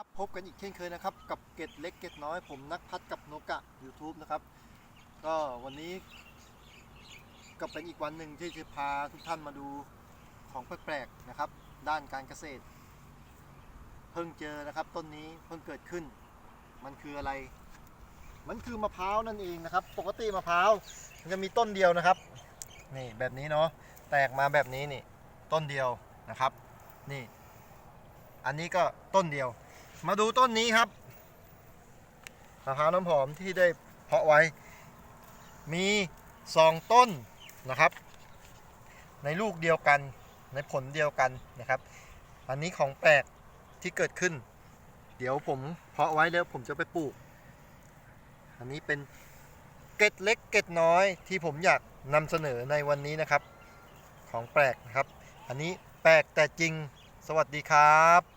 ครับพบกันอีกเช่นเคยนะครับ กับเกตเล็กเกตน้อยผมนักพัดกับโนกะ YouTube นะครับ ก็วันนี้ก็เป็นอีกวันหนึ่งที่จะพาทุกท่านมาดูของแปลกๆนะครับ ด้านการเกษตร เพิ่งเจอนะครับ ต้นนี้เพิ่งเกิดขึ้น มันคืออะไร มันคือมะพร้าวนั่นเองนะครับ ปกติมะพร้าวมันจะมีต้นเดียวนะครับนี่แบบนี้เนาะแตกมาแบบนี้นี่ต้นเดียวนะครับ นี่ อันนี้ก็ต้นเดียว มาดูต้นนี้ครับมะพร้าวน้ำหอมที่ได้เพาะไว้ มีสองต้นนะครับ ในลูกเดียวกันในผลเดียวกันนะครับ อันนี้ของแปลกที่เกิดขึ้น เดี๋ยวผมเพาะไว้แล้วผมจะไปปลูก อันนี้เป็นเกล็ดเล็กเกล็ดน้อยที่ผมอยากนำเสนอในวันนี้นะครับ ของแปลกนะครับ อันนี้แปลกแต่จริง สวัสดีครับ